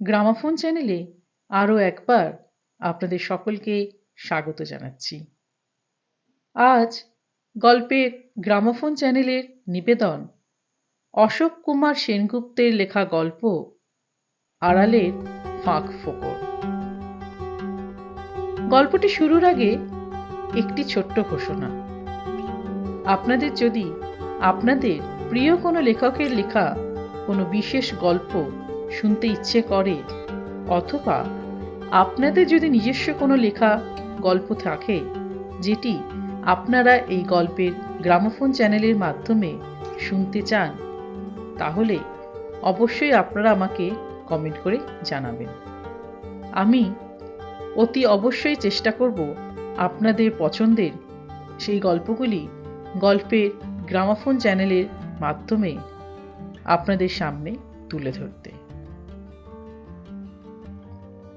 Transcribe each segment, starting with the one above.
Gramophone চ্যানেলে আরও একবার আপনাদের সকলকে স্বাগত জানাচ্ছি। আজ গল্পের গ্রামাফোন চ্যানেলের নিবেদন। অশোক কুমার সেনগুপ্তের লেখা গল্প আড়ালের ফাঁক ফোকর। গল্পটি শুরুর আগে একটি ছোট্ট ঘোষণা। আপনাদের যদি আপনাদের প্রিয় কোনো লেখকের লেখা কোনো বিশেষ গল্প শুনতে ইচ্ছে করে, অথবা আপনাদের যদি নিজস্ব কোনো লেখা গল্প থাকে, যেটি আপনারা এই গল্পের গ্রামোফোন চ্যানেলের মাধ্যমে শুনতে চান, তাহলে অবশ্যই আপনারা আমাকে কমেন্ট করে জানাবেন। আমি অতি অবশ্যই চেষ্টা করব আপনাদের পছন্দের সেই গল্পগুলি গল্পের গ্রামাফোন চ্যানেলের মাধ্যমে আপনাদের সামনে তুলে ধরতে।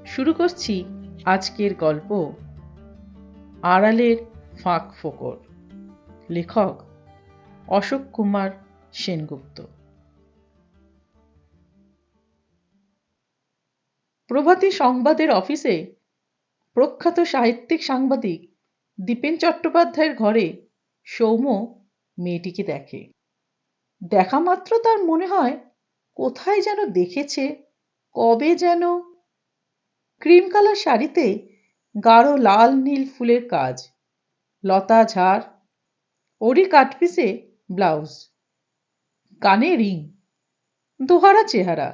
শুরু করছি আজকের গল্প আড়ালের ফাঁক ফোকর। লেখক অশোক কুমার সেনগুপ্ত। প্রভাতী সংবাদের অফিসে প্রখ্যাত সাহিত্যিক সাংবাদিক দীপেন চট্টোপাধ্যায়ের ঘরে সৌম্য মেয়েটিকে দেখে। দেখা মাত্র তার মনে হয়, কোথায় যেন দেখেছে, কবে যেন। ক্রিম কালার শাড়িতে গাঢ় লাল নীল ফুলের কাজ। লতা ঝাড় ওরই কাটপিসে ব্লাউজ, কানে রিং, দোহারা চেহারা,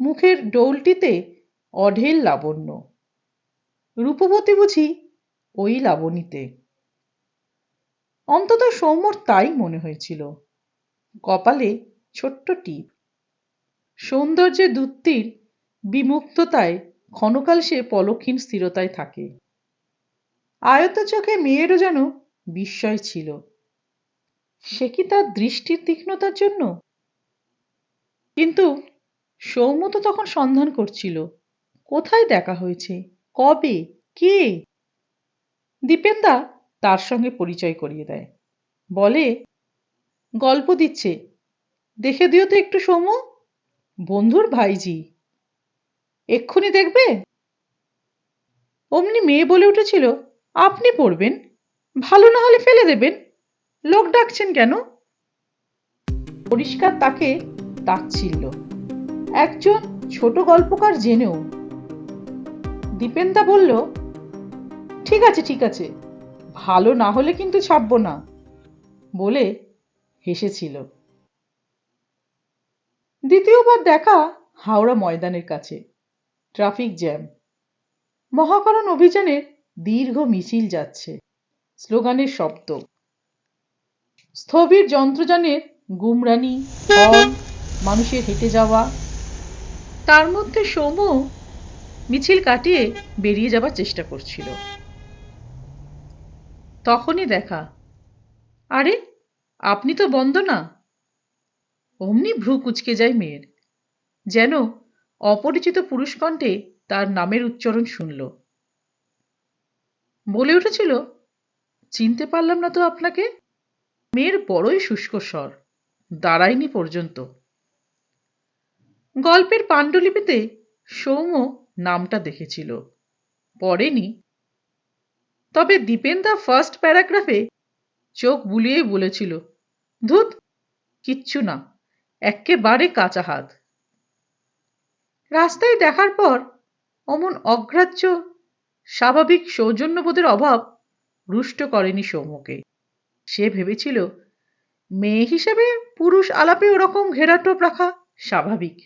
মুখের ডৌলটিতে অঢেল লাবণ্য, রূপবতী বুঝি ওই লাবণীতে। অন্তত সৌম্যর তাই মনে হয়েছিল, কপালে ছোট্ট টিপ। সৌন্দর্যের দূতির বিমুক্ততায় ক্ষণকাল সে পলকহীন স্থিরতায় থাকে। আয়ত চোখে মেয়েরও যেন বিস্ময় ছিল। সে কি তার দৃষ্টির তীক্ষ্ণতার জন্য? কিন্তু সৌম্য তো তখন সন্ধান করছিল। কোথায় দেখা হয়েছে? কবে? কে? দীপেন্দা তার সঙ্গে পরিচয় করিয়ে দেয়। বলে, গল্প দিচ্ছে। দেখে দিও তো একটু সৌম্য। বন্ধুর ভাইজি। এক্ষুনি দেখবে? অমনি মেয়ে বলে উঠেছিল আপনি পড়বেন। ভালো না হলে ফেলে দেবেন। লোক ডাকছেন কেন? পরিষ্কার তাকে তাচ্ছিল্য। একজন ছোট গল্পকার জেনেও। দীপেন্দা বলল, ঠিক আছে ঠিক আছে। ভালো না হলে কিন্তু ছাপবো না। বলে হেসেছিল। দ্বিতীয়বার দেখা হাওড়া ময়দানের কাছে। Traffic jam. মহাকরণ অভিযানের দীর্ঘ মিছিল যাচ্ছে। স্লোগানের শব্দ। স্থবির যন্ত্রযানের গুমরানি মানুষের হেঁটে যাওয়া। তার মধ্যে সৌম্য মিছিল কাটিয়ে বেরিয়ে যাবার চেষ্টা করছিল। তখনই দেখা, আরে, আপনি তো বন্ধ না? অমনি ভ্রু কুচকে যায় মেয়ের। যেন অপরিচিত পুরুষ কণ্ঠে তার নামের উচ্চারণ শুনল। বলে উঠেছিল, চিনতে পারলাম না তো আপনাকে। মেয়ের বড়ই শুষ্ক স্বর, দাঁড়ায়নি পর্যন্ত। গল্পের পাণ্ডুলিপিতে সৌম্য নামটা দেখেছিল, পড়েনি। তবে দীপেন্দা ফার্স্ট প্যারাগ্রাফে চোখ বুলিয়েই বলেছিল, ধুত, কিচ্ছু না একেবারে কাঁচা হাত। রাস্তায় দেখার পর অমন অগ্রাহ্য স্বাভাবিক সৌজন্যবোধের অভাব রুষ্ট করেনি সৌম্যকে। সে ভেবেছিল, মেয়ে হিসেবে পুরুষ আলাপে ওরকম ঘেরাটোপ রাখা স্বাভাবিক।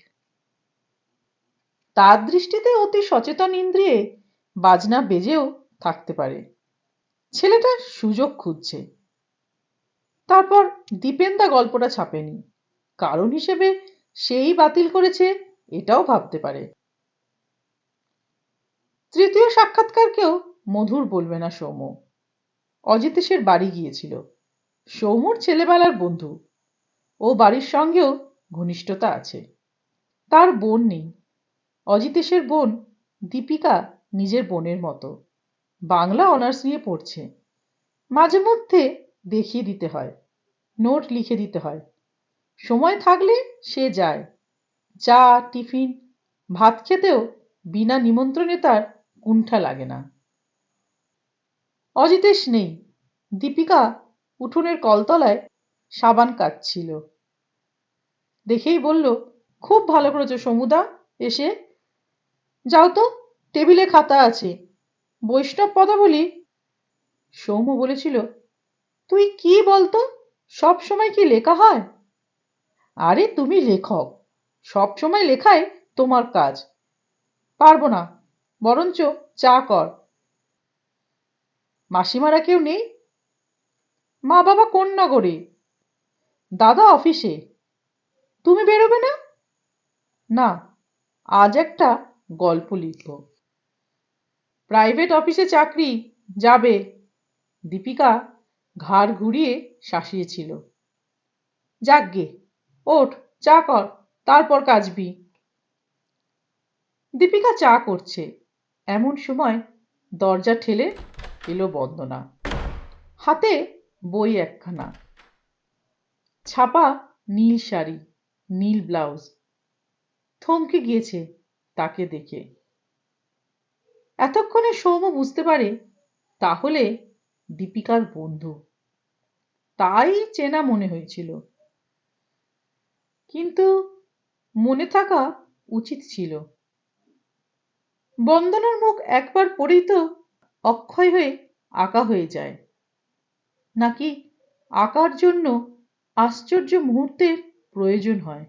তার দৃষ্টিতে অতি সচেতন ইন্দ্রিয়ে বাজনা বেজেও থাকতে পারে। ছেলেটা সুযোগ খুঁজছে। তারপর দীপেন্দা গল্পটা ছাপেনি। কারণ হিসেবে সেই বাতিল করেছে, এটাও ভাবতে পারে। তৃতীয় সাক্ষাৎকারকেও মধুর বলবে না সৌম্য। অজিতেশের বাড়ি গিয়েছিল। সৌমুর ছেলেবেলার বন্ধু। ও বাড়ির সঙ্গেও ঘনিষ্ঠতা আছে। তার বোন নেই। অজিতেশের বোন দীপিকা নিজের বোনের মতো। বাংলা অনার্স নিয়ে পড়ছে। মাঝে মধ্যে দেখিয়ে দিতে হয়। নোট লিখে দিতে হয়। সময় থাকলে সে যায়। চা, টিফিন, ভাত খেতেও বিনা নিমন্ত্রণে তার কুণ্ঠা লাগে না। অজিতেশ নেই। দীপিকা উঠোনের কলতলায় সাবান কাটছিল। দেখেই বলল, খুব ভালো করেছ সমুদা, এসে যাও তো, টেবিলে খাতা আছে। বৈষ্ণব পদাবলী। সৌম্য বলেছিল, তুই কি বলতো, সব সময় কি লেখা হয়? আরে, তুমি লেখক, সব সময় লেখাই তোমার কাজ। পারব না বরঞ্চ চা কর। মাসিমারা কেউ নেই? মা বাবা কোন নগরে দাদা অফিসে? তুমি বেরোবে না? না, আজ একটা গল্প লিখব। প্রাইভেট অফিসে চাকরি যাবে। দীপিকা ঘাড় ঘুরিয়ে শাসিয়েছিল। যাকগে, ওঠ, চা কর, তারপর কাজবি। দীপিকা চা করছে। এমন সময় দরজা ঠেলে এলো বন্দনা। হাতে বই একখানা, ছাপা নীল শাড়ি, নীল ব্লাউজ। থমকে গিয়েছে তাকে দেখে। এতক্ষণে সৌম্য বুঝতে পারে তাহলে দীপিকার বন্ধু। তাই চেনা মনে হয়েছিল। কিন্তু মনে থাকা উচিত ছিল। বন্দনার মুখ একবার পড়েই তো অক্ষয় হয়ে আঁকা হয়ে যায়। নাকি আঁকার জন্য আশ্চর্য মুহূর্তের প্রয়োজন হয়?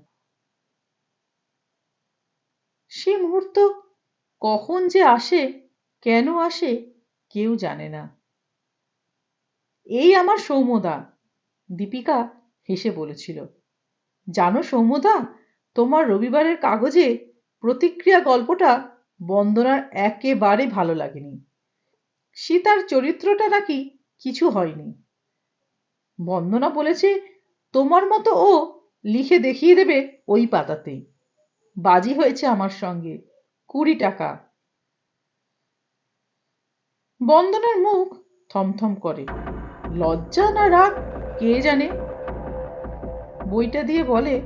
সে মুহূর্ত কখন যে আসে, কেন আসে, কেউ জানে না। এই আমার সৌম্যদা, দীপিকা হেসে বলেছিল। জানো সৌম্যদা, তোমার রবিবারের কাগজে প্রতিক্রিয়া গল্পটা বন্দনার একেবারে ভালো লাগেনি। সীতার চরিত্রটা নাকি কিছু হয়নি। বন্দনা বলেছে, তোমার মতো ও লিখে দেখিয়ে দেবে ওই পাতাতেই। বাজি হয়েছে আমার সঙ্গে, কুড়ি টাকা। বন্দনার মুখ থমথম করে, লজ্জা না রাগ, কে জানে? বইটা দিয়ে বলে,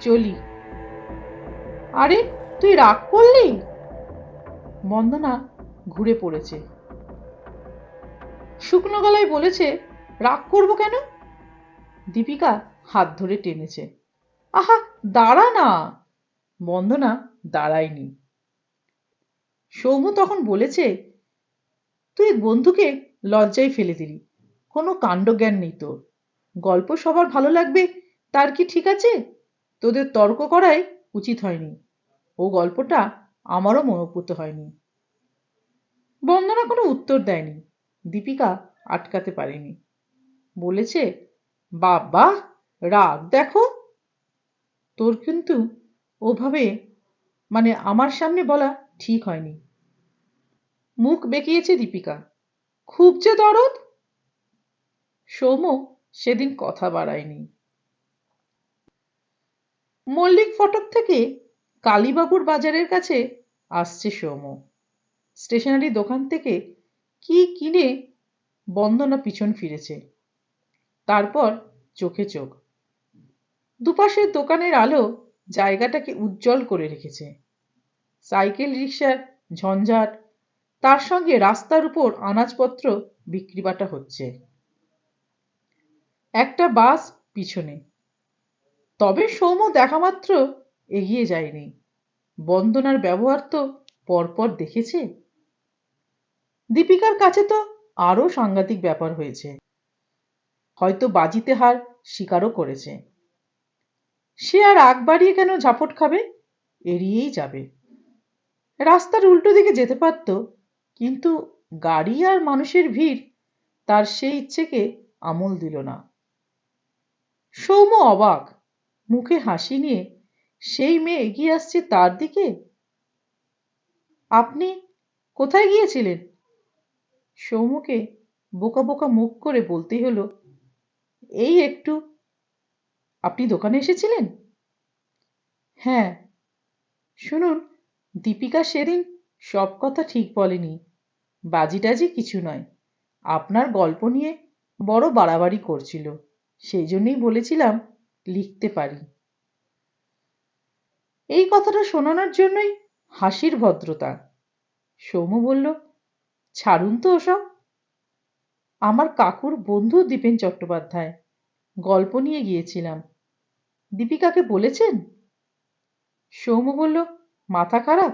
চলি। আরে তুই রাগ করলি? বন্দনা ঘুরে পড়েছে। শুকনো গলায় বলেছে, রাগ করব কেন? দীপিকা হাত ধরে টেনেছে। আহা, দাঁড়া না! বন্দনা দাঁড়ায়নি। সৌম্য তখন বলেছে, তুই বন্ধুকে লজ্জায় ফেলে দিলি। কোনো কাণ্ডজ্ঞান নেই তোর। গল্প সবার ভালো লাগবে, তার কি ঠিক আছে? তোদের তর্ক করাই উচিত হয়নি। ও গল্পটা আমারও মনোপুত হয়নি। বন্দনা কোনো উত্তর দেয়নি। দীপিকা আটকাতে পারেনি। বলেছে, বাবা, রাগ দেখো। তোর কিন্তু ওভাবে মানে আমার সামনে বলা ঠিক হয়নি। মুখ বেঁকিয়েছে দীপিকা। খুব যে দরদ? সৌম্য সেদিন কথা বাড়ায়নি। মল্লিক ফটক থেকে কালীবাবুর বাজারের কাছে আসছে সৌম্য। স্টেশনারি দোকান থেকে কি কিনে বন্দনা পিছন ফিরেছে। তারপর চোখে চোখ। দুপাশের দোকানের আলো জায়গাটাকে উজ্জ্বল করে রেখেছে। সাইকেল রিক্সার ঝঞ্ঝাট, তার সঙ্গে রাস্তার উপর আনাজপত্র বিক্রিবাটা হচ্ছে। একটা বাস পিছনে। তবে সৌম্য দেখামাত্র এগিয়ে যায়নি। বন্দনার ব্যবহার তো পরপর দেখেছে। দীপিকার কাছে তো আরও সাংঘাতিক ব্যাপার হয়েছে। হয়তো বাজিতে হার স্বীকারও করেছে। সে আর আগ বাড়িয়ে কেন ঝাপট খাবে? এড়িয়েই যাবে। রাস্তার উল্টো দিকে যেতে পারত, কিন্তু গাড়ি আর মানুষের ভিড় তার সেই ইচ্ছেকে আমল দিল না। সৌম্য অবাক, মুখে হাসি নিয়ে সেই মেয়ে এগিয়ে আসছে তার দিকে? আপনি কোথায় গিয়েছিলেন? সৌমুকে বোকা বোকা মুখ করে বলতেই হলো, এই একটু, আপনি দোকানে এসেছিলেন? হ্যাঁ। শুনুন, দীপিকা সেদিন সব কথা ঠিক বলেনি, বাজিটাজি কিছু নয়। আপনার গল্প নিয়ে বড় বাড়াবাড়ি করছিল, সেই জন্যই বলেছিলাম লিখতে পারি। এই কথাটা শোনানোর জন্যই হাসির ভদ্রতা। সৌম্য বলল, ছাড়ুন তো ওসব। আমার কাকুর বন্ধু দীপেন চট্টোপাধ্যায়। গল্প নিয়ে গিয়েছিলাম। দীপিকাকে বলেছেন? সৌম্য বলল, মাথা খারাপ,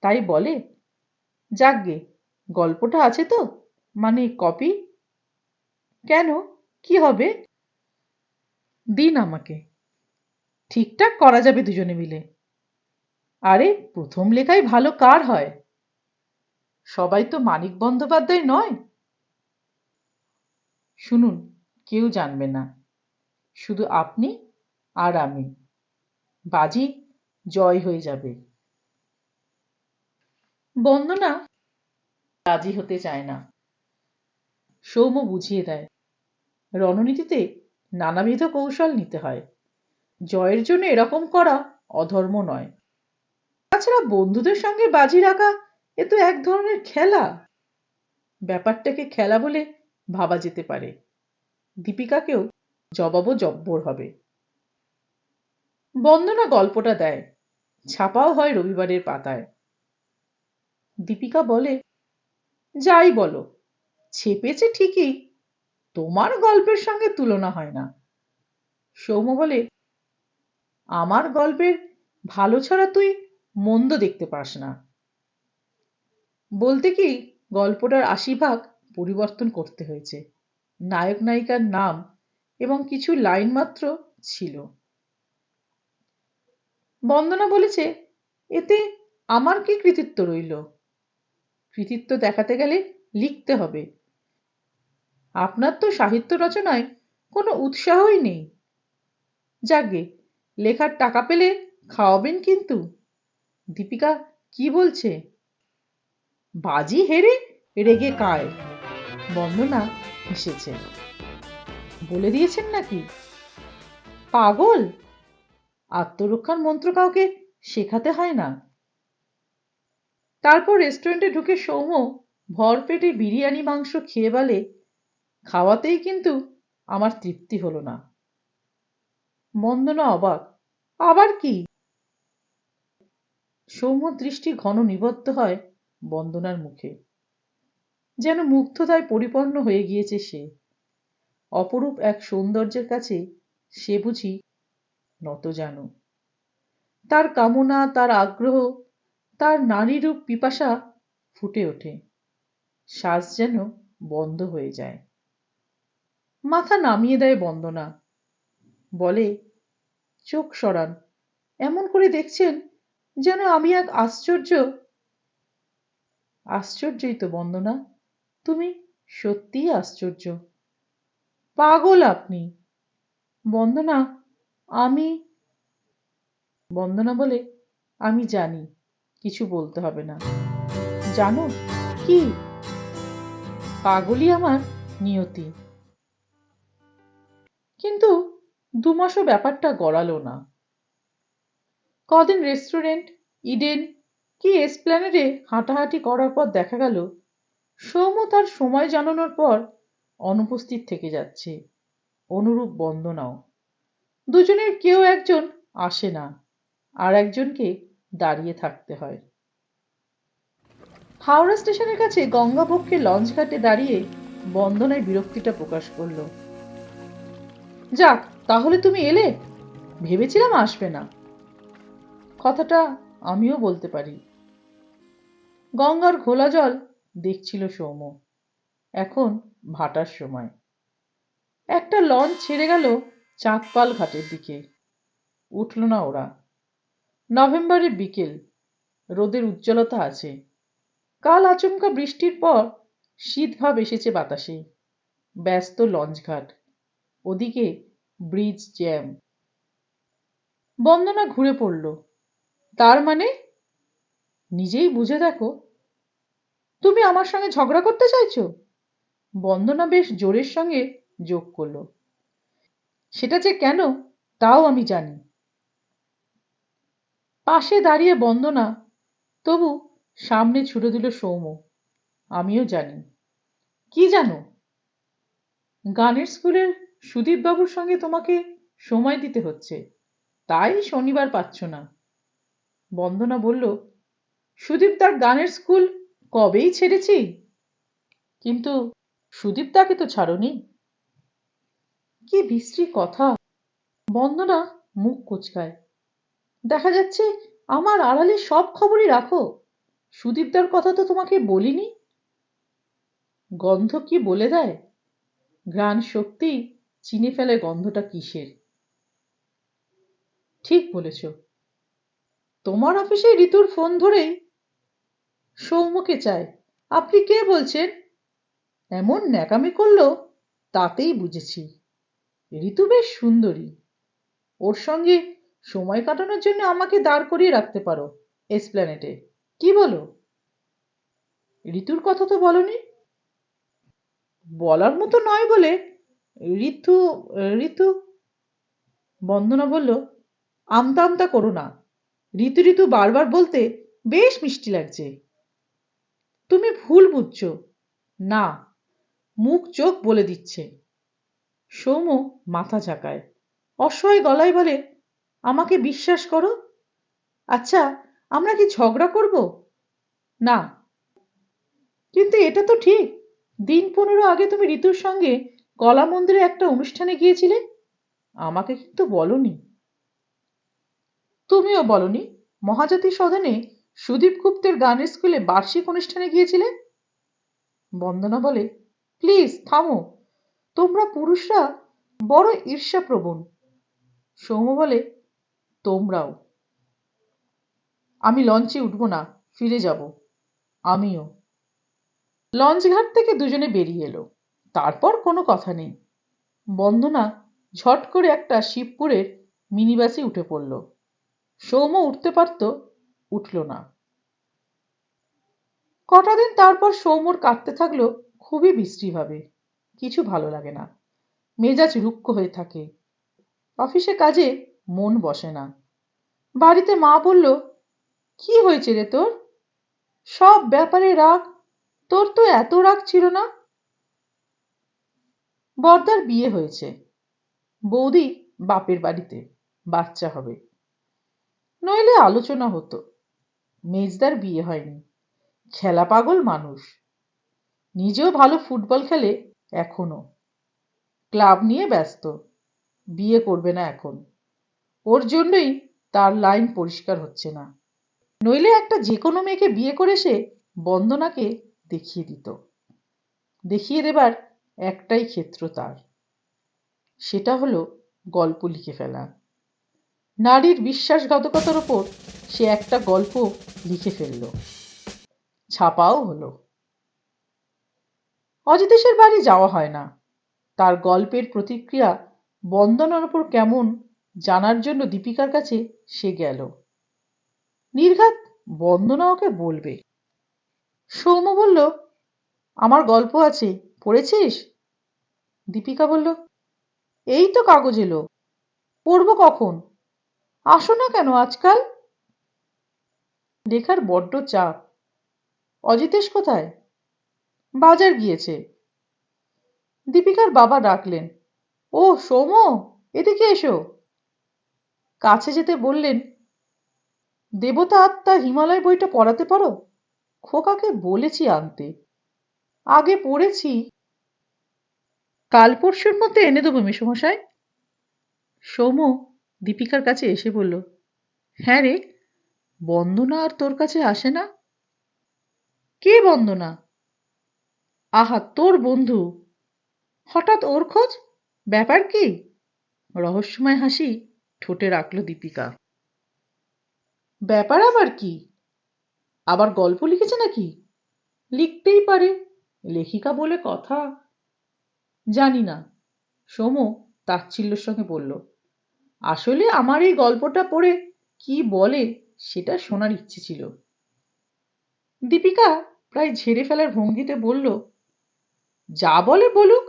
তাই বলে। যাকগে গল্পটা আছে তো মানে কপি? কেন? কি হবে? দিন আমাকে। ঠিকঠাক করা যাবে দুজনে মিলে। আরে, প্রথম লেখাই ভালো কার হয়? সবাই তো মানিক বন্দ্যোপাধ্যায় নয়। শুনুন, কেউ জানবে না। শুধু আপনি আর আমি। বাজি জয় হয়ে যাবে। বন্দনা রাজি হতে চায় না। সৌম্য বুঝিয়ে দেয়, রণনীতিতে নানাবিধ কৌশল নিতে হয়। জয়ের জন্য এরকম করা অধর্ম নয়। তাছাড়া বন্ধুদের সঙ্গে বাজি রাখা, এ তো এক ধরনের খেলা। ব্যাপারটাকে খেলা বলে ভাবা যেতে পারে। দীপিকাকেও জবাবও জব্বর হবে। বন্দনা গল্পটা দেয়, ছাপাও হয় রবিবারের পাতায়। দীপিকা বলে, যাই বলো, ছেপেছে ঠিকই, তোমার গল্পের সঙ্গে তুলনা হয় না। সৌম্য বলে, আমার গল্পের ভালো ছাড়া তুই মন্দ দেখতে পাস না। বলতে কি, গল্পটার আশি ভাগ পরিবর্তন করতে হয়েছে। নায়ক নায়িকার নাম এবং কিছু লাইন মাত্র ছিল। বন্দনা বলেছে, এতে আমার কি কৃতিত্ব রইল? কৃতিত্ব দেখাতে গেলে লিখতে হবে। আপনার তো সাহিত্য রচনায় কোনো উৎসাহই নেই। যাগে লেখার টাকা পেলে খাওয়াবেন কিন্তু। দীপিকা কি বলছে? বাজি হেরে রেগে কায়। বন্দনা হেসেছে। বলে দিয়েছেন নাকি? পাগল! আত্মরক্ষার মন্ত্র কাউকে শেখাতে হয় না। তারপর রেস্টুরেন্টে ঢুকে সৌম্য ভর পেটে বিরিয়ানি, মাংস খেয়ে বলে, খাওয়াতেই কিন্তু আমার তৃপ্তি হলো না। বন্দনা অবাক। আবার কি? সৌম্য দৃষ্টি ঘন নিবদ্ধ হয় বন্দনার মুখে। যেন মুগ্ধতায় পরিপূর্ণ হয়ে গিয়েছে সে। অপরূপ এক সৌন্দর্যের কাছে সে বুঝি নত জানো। তার কামনা, তার আগ্রহ, তার নারীরূপ পিপাসা ফুটে ওঠে। শ্বাস যেন বন্ধ হয়ে যায়। মাথা নামিয়ে দেয় বন্দনা। বলে, চোখ সরান। এমন করে দেখছেন যেন আমি এক আশ্চর্য, আশ্চর্যই তো বন্দনা, তুমি সত্যিই আশ্চর্য। পাগল আপনি। বন্দনা, আমি, বন্দনা বলে আমি জানি, কিছু বলতে হবে না। জানো কি? পাগলই আমার নিয়তি। কিন্তু দুমাসও ব্যাপারটা গড়ালো না। কদিন রেস্টুরেন্ট ইডেন কি এসপ্ল্যানেডে হাঁটাহাঁটি করার পর দেখা গেল, সৌম্য তার সময় জানানোর পর অনুপস্থিত থেকে যাচ্ছে। অনুরূপ বন্দনাও। দুজনের কেউ একজন আসে না, আর একজনকে দাঁড়িয়ে থাকতে হয়। হাওড়া স্টেশনের কাছে গঙ্গাপক্ষে লঞ্চ ঘাটে দাঁড়িয়ে বন্দনায় বিরক্তিটা প্রকাশ করল। যাক, তাহলে তুমি এলে? ভেবেছিলাম আসবে না। কথাটা আমিও বলতে পারি। গঙ্গার ঘোলা জল দেখছিল সৌম্য। এখন ভাটার সময়। একটা লঞ্চ ছেড়ে গেল চাঁদপাল ঘাটের দিকে। উঠল না ওরা। নভেম্বরের বিকেল। রোদের উজ্জ্বলতা আছে। কাল আচমকা বৃষ্টির পর শীতভাব এসেছে বাতাসে। ব্যস্ত লঞ্চঘাট ওদিকে ব্রিজ জ্যাম। বন্দনা ঘুরে পড়ল। তার মানে? নিজেই বুঝে দেখো। তুমি আমার সঙ্গে ঝগড়া করতে চাইছো? বন্দনা বেশ জোরের সঙ্গে যোগ করল। সেটা যে কেন, তাও আমি জানি। পাশে দাঁড়িয়ে বন্দনা, তবু সামনে ছুড়ে দিল সৌম্য। আমিও জানি। কি জানো? গানের স্কুলের সুদীপ বাবুর সঙ্গে তোমাকে সময় দিতে হচ্ছে। তাই শনিবার পাচ্ছ না। বন্দনা বলল, সুদীপ তার গানের স্কুল কবেই ছেড়েছি? কিন্তু সুদীপ তাকে তো ছাড়নি। কি বিশ্রী কথা। বন্দনা মুখ কোচকায়। দেখা যাচ্ছে আমার আড়ালে সব খবরই রাখো। সুদীপদার কথা তো তোমাকে বলিনি। গন্ধ কি বলে দেয়? ঘ্রাণ শক্তি চিনে ফেলে গন্ধটা কিসের? ঠিক বলেছ। তোমার অফিসে ঋতুর ফোন ধরেই সৌম্যকে চাই। আপনি কে বলছেন? এমন ন্যাকামি করল, তাতেই বুঝেছি। ঋতু বেশ সুন্দরী। ওর সঙ্গে সময় কাটানোর জন্য আমাকে দাঁড় করিয়ে রাখতে পারো, এসপ্ল্যানেটে। কি বলো? ঋতুর কথা তো বলনি? বলার মতো নয় বলে ঋতু ঋতু বন্দনা বলল, আমতা আমতা করো না। ঋতু ঋতু বারবার বলতে বেশ মিষ্টি লাগছে। তুমি ভুল বুঝছ। না, মুখ চোখ বলে দিচ্ছে। সৌম্য মাথা ঝাঁকায়। অসহায় গলায় বলে, আমাকে বিশ্বাস করো? আচ্ছা আমরা কি ঝগড়া করব? না। কিন্তু এটা তো ঠিক। দিন পনেরো আগে তুমি ঋতুর সঙ্গে কলা মন্দিরে একটা অনুষ্ঠানে গিয়েছিলে? আমাকে কিন্তু বলনি। তুমিও বলনি মহাজাতি সদনে সুদীপ গুপ্তের গানের স্কুলে বার্ষিক অনুষ্ঠানে গিয়েছিলে? বন্দনা বলে, প্লিজ, থামো। তোমরা পুরুষরা বড় ঈর্ষাপ্রবণ। সৌম বলে, তোমরাও। আমি লঞ্চে উঠবো না, ফিরে যাব। আমিও। লঞ্চ ঘাট থেকে দুজনে বেরিয়ে এলো। তারপর কোনো কথা নেই। বন্দনা ঝট করে একটা শিবপুরের মিনিবাসে উঠে পড়ল। সৌম্য উঠতে পারত, উঠল না। কটা দিন তারপর সৌম্যর কাটতে থাকল খুবই বিশ্রীভাবে কিছু ভালো লাগে না। মেজাজ রুক্ষ হয়ে থাকে। অফিসে কাজে মন বসে না। বাড়িতে মা বলল, কি হয়েছে রে তোর? সব ব্যাপারে রাগ? তোর তো এত রাগ ছিল না? বর্দার বিয়ে হয়েছে। বৌদি বাপের বাড়িতে, বাচ্চা হবে। নইলে আলোচনা হতো। মেজদার বিয়ে হয়নি। খেলা পাগল মানুষ। নিজেও ভালো ফুটবল খেলে এখনও। ক্লাব নিয়ে ব্যস্ত। বিয়ে করবে না এখন। ওর জন্যই তার লাইন পরিষ্কার হচ্ছে না। নইলে একটা যে কোনো মেয়েকে বিয়ে করে সে বন্দনাকে দেখিয়ে দিত। দেখিয়ে দেবার একটাই ক্ষেত্র তার। সেটা হলো গল্প লিখে ফেলা। নারীর বিশ্বাসঘাতকতার ওপর সে একটা গল্প লিখে ফেলল। ছাপাও হলো। অজিতেশের বাড়ি যাওয়া হয় না। তার গল্পের প্রতিক্রিয়া বন্দনার ওপর কেমন জানার জন্য দীপিকার কাছে সে গেল। নির্ঘাত বন্দনা ওকে বলবে। সৌম্য বলল, আমার গল্প আছে, পড়েছিস? দীপিকা বলল, এই তো কাগজ এলো পড়ব কখন? আসো না কেন আজকাল? লেখার বড্ড চাপ। অজিতেশ কোথায়? বাজার গিয়েছে। দীপিকার বাবা ডাকলেন, ও সৌম এদিকে এসো। কাছে যেতে বললেন, দেবতা আত্মা হিমালয় বইটা পড়াতে পারো? খোকাকে বলেছি আনতে। আগে পড়েছি। কাল পরশুর মধ্যে এনে দেবো মেসমশাই। সৌম দীপিকার কাছে এসে বলল হ্যাঁ রে, বন্দনা আর তোর কাছে আসে না? কে বন্দনা? আহা, তোর বন্ধু। হঠাৎ ওর খোঁজ? ব্যাপার কি? রহস্যময় হাসি ঠোঁটে রাখল দীপিকা। ব্যাপার আবার কি? আবার গল্প লিখেছে নাকি? লিখতেই পারে, লেখিকা বলে কথা। জানি না। সোম তাচ্ছিল্যর সঙ্গে বলল আসলে আমার এই গল্পটা পড়ে কি বলে সেটা শোনার ইচ্ছে ছিল। দীপিকা প্রায় ঝেড়ে ফেলার ভঙ্গিতে বলল, যা বলে বলুক,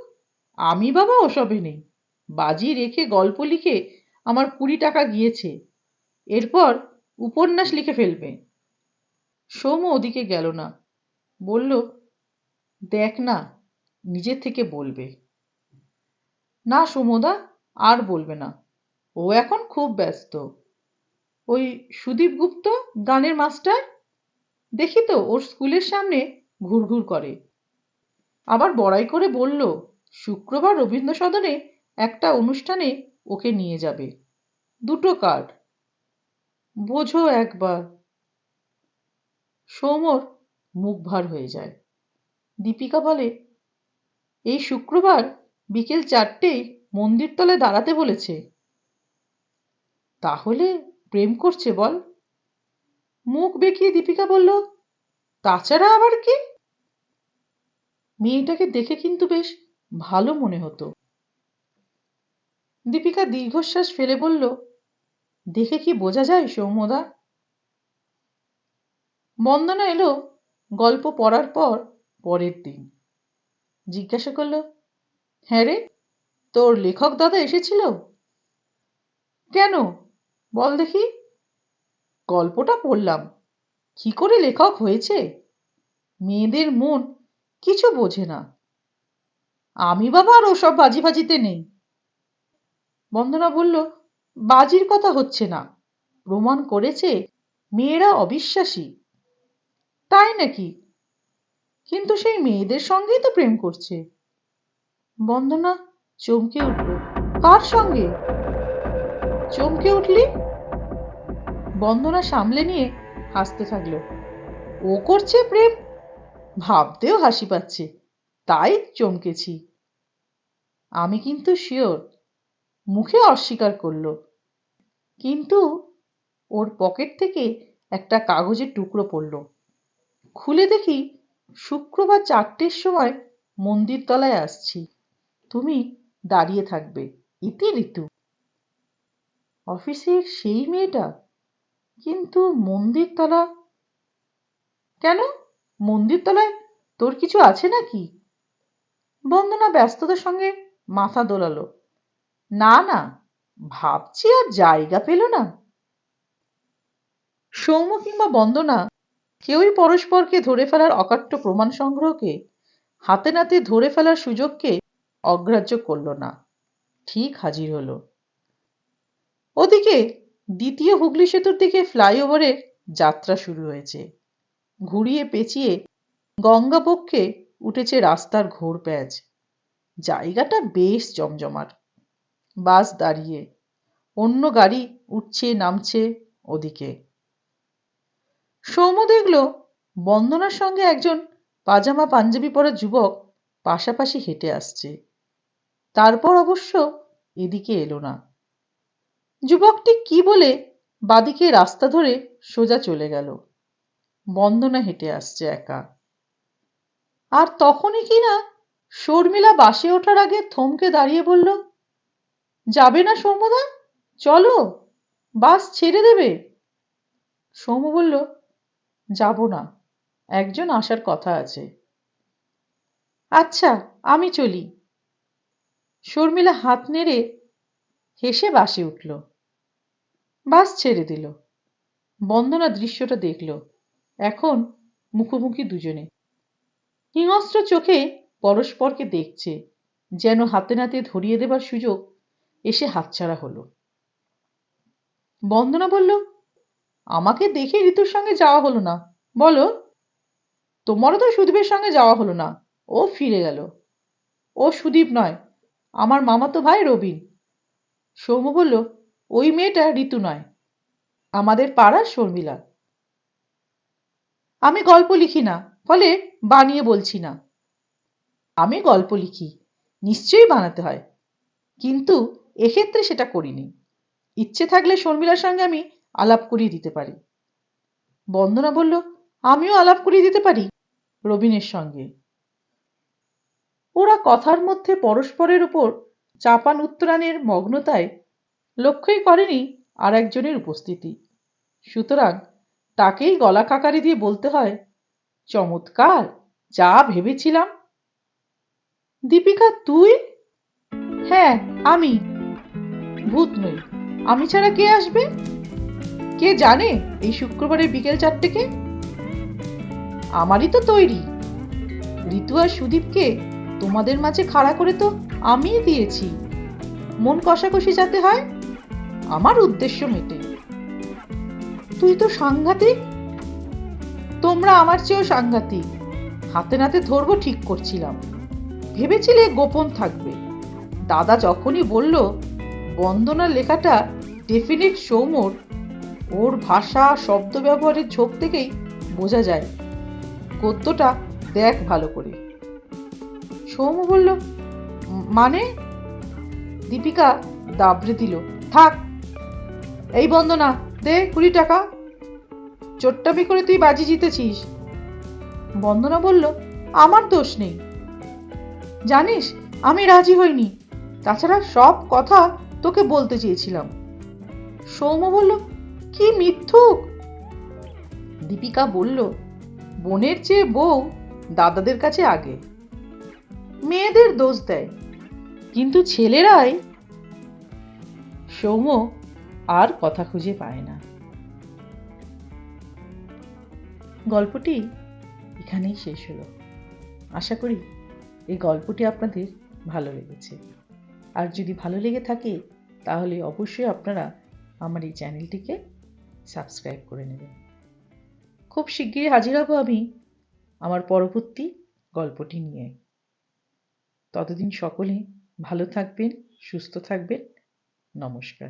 আমি বাবা ওসবে নেই। বাজি রেখে গল্প লিখে আমার কুড়ি টাকা গিয়েছে। এরপর উপন্যাস লিখে ফেলবে সৌম্য ওদিকে গেল না। বলল, দেখ না, নিজের থেকে বলবে না সুমদা, আর বলবে না। ও এখন খুব ব্যস্ত। ওই সুদীপ গুপ্ত, গানের মাস্টার? দেখি তো, ওর স্কুলের সামনে ঘুরঘুর করে। আবার বড়াই করে বলল, শুক্রবার রবীন্দ্র সদনে একটা অনুষ্ঠানে ওকে নিয়ে যাবে। দুটো কার্ড। বোঝো একবার। সৌমর মুখ ভার হয়ে যায়। দীপিকা বলে, এই শুক্রবার বিকেল চারটেই মন্দির তলায় দাঁড়াতে বলেছে। তাহলে প্রেম করছে বল। মুখ বেঁকিয়ে দীপিকা বলল, তাছাড়া আবার কি? মেয়েটাকে দেখে কিন্তু বেশ ভালো মনে হতো। দীপিকা দীর্ঘশ্বাস ফেলে বলল, দেখে কি বোঝা যায় সৌম্যদা? বন্দনা এলো গল্প পড়ার পর পরের দিন। জিজ্ঞাসা করল হ্যাঁ রে, তোর লেখক দাদা এসেছিল? কেন? বল দেখি। গল্পটা পড়লাম। কি করে লেখক হয়েছে? মেয়েদের মন কিছু বোঝে না। আমি বাবা আর ওসব বাজি বাজিতে নেই। বন্দনা বলল, বাজির কথা হচ্ছে না। প্রমাণ করেছে মেয়েরা অবিশ্বাসী। তাই নাকি? কিন্তু সেই মেয়েদের সঙ্গেই তো প্রেম করছে। বন্দনা চমকে উঠল। কার সঙ্গে? চমকে উঠলি? বন্দনা সামলে নিয়ে হাসতে থাকল। ও করছে প্রেম? ভাবতেও হাসি পাচ্ছে। তাই চমকেছি। আমি কিন্তু শিওর। মুখে অস্বীকার করল। কিন্তু ওর পকেট থেকে একটা কাগজের টুকরো পড়ল। খুলে দেখি শুক্রবার চারটের সময় মন্দির তলায় আসছি। তুমি দাঁড়িয়ে থাকবে, ইতি ঋতু। অফিসের সেই মেয়েটা? কিন্তু মন্দির তলা কেন? মন্দির তলায় তোর কিছু আছে নাকি? বন্দনা ব্যস্ততার সঙ্গে মাথা দোলালো। না না, ভাবছি আর জায়গা পেল না। সৌম্য কিংবা বন্দনা কেউই পরস্পরকে ধরে ফেলার অকাট্য প্রমাণ সংগ্রহকে হাতে নাতে ধরে ফেলার সুযোগকে অগ্রাহ্য করল না। ঠিক হাজির হলো। ওদিকে দ্বিতীয় হুগলি সেতুর দিকে ফ্লাইওভারের যাত্রা শুরু হয়েছে। ঘুরিয়ে পেঁচিয়ে গঙ্গাপক্ষে উঠেছে রাস্তার ঘোর প্যাচ। জায়গাটা বেশ জমজমাট। বাস দাঁড়িয়ে, অন্য গাড়ি উঠছে, নামছে ওদিকে। সৌম্য দেখল, বন্দনার সঙ্গে একজন পাজামা পাঞ্জাবি পরা যুবক পাশাপাশি হেঁটে আসছে। তারপর অবশ্য এদিকে এলো না। যুবকটি কি বলে বাদিকে রাস্তা ধরে সোজা চলে গেল। বন্দনা হেঁটে আসছে একা। আর তখনই কি না শর্মিলা বাসে ওঠার আগে থমকে দাঁড়িয়ে বলল, যাবে না সৌম্যদা? চলো, বাস ছেড়ে দেবে? সৌম্য বলল, যাব না, একজন আসার কথা আছে। আচ্ছা আমি চলি। শর্মিলা হাত নেড়ে হেসে বাসে উঠল। বাস ছেড়ে দিল। বন্দনা দৃশ্যটা দেখল। এখন মুখোমুখি দুজনে। হিংস্র চোখে পরস্পরকে দেখছে, যেন হাতে নাতে ধরিয়ে দেবার সুযোগ এসে হাতছাড়া হলো। বন্দনা বলল, আমাকে দেখে ঋতুর সঙ্গে যাওয়া হলো না। বলো, তোমারও তো সুদীপের সঙ্গে যাওয়া হলো না। ও ফিরে গেল। ও সুদীপ নয়, আমার মামাতো ভাই রবিন। সৌম্য বলল ওই মেয়েটা ঋতু নয়, আমাদের পাড়ার শর্মিলা। আমি গল্প লিখি না, ফলে বানিয়ে বলছি না। আমি গল্প লিখি, নিশ্চয়ই বানাতে হয়, কিন্তু এক্ষেত্রে সেটা করিনি। ইচ্ছে থাকলে শর্মিলার সঙ্গে আমি আলাপ করিয়ে দিতে পারি। বন্দনা বলল, আমিও আলাপ করিয়ে দিতে পারি? রবিনের সঙ্গে। ওরা কথার মধ্যে পরস্পরের উপর চাপান উত্তরানের মগ্নতায় লক্ষ্যই করেনি আর একজনের উপস্থিতি। সুতরাং তাকেই গলা কাকারি দিয়ে বলতে হয়, চমৎকার, যা ভেবেছিলাম। দীপিকা, তুই? হ্যাঁ আমি। ভূত নই, আমি ছাড়া কে আসবে? কে জানে এই শুক্রবারের বিকেল চারটেকে আমারই তো তৈরি। ঋতু আর সুদীপকে তোমাদের মাঝে খাড়া করে তো আমিই দিয়েছি। মন কষাকষি যাতে হয় আমার উদ্দেশ্য মেটে। তুই তো সাংঘাতিক। তোমরা আমার চেয়েও সাংঘাতিক। হাতে নাতে ধরবো ঠিক করছিলাম। ভেবেছিলে গোপন থাকবে। দাদা যখনই বলল বন্দনার লেখাটা ডেফিনিট সৌমর, ওর ভাষা, শব্দ ব্যবহারের ঝোঁক থেকেই বোঝা যায়। গদ্যটা দেখ ভালো করে। সৌম বলল মানে? দীপিকা দাবড়ে দিল, থাক এই বন্দনা, দে কুড়ি টাকা। চোট্টামি করে তুই বাজি জিতেছিস। বন্দনা বলল, আমার দোষ নেই। জানিস, আমি রাজি হইনি। তাছাড়া সব কথা তোকে বলতে চেয়েছিলাম। সৌম বলল, কি মিথ্যুক? দীপিকা বলল, বোনের চেয়ে বউ দাদাদের কাছে আগে। মেয়েদের দোষ দেয়, কিন্তু ছেলেরাই? সৌম আর কথা খুঁজে পায় না। গল্পটি এখানেই শেষ হলো। আশা করি এই গল্পটি আপনাদের ভালো লেগেছে। আর যদি ভালো লেগে থাকে, তাহলে অবশ্যই আপনারা আমার এই চ্যানেলটিকে সাবস্ক্রাইব করে নেবেন। খুব শিগগিরই হাজির হব আমি আমার পরবর্তী গল্পটি নিয়ে। ততদিন সকলে ভালো থাকবেন, সুস্থ থাকবেন। নমস্কার।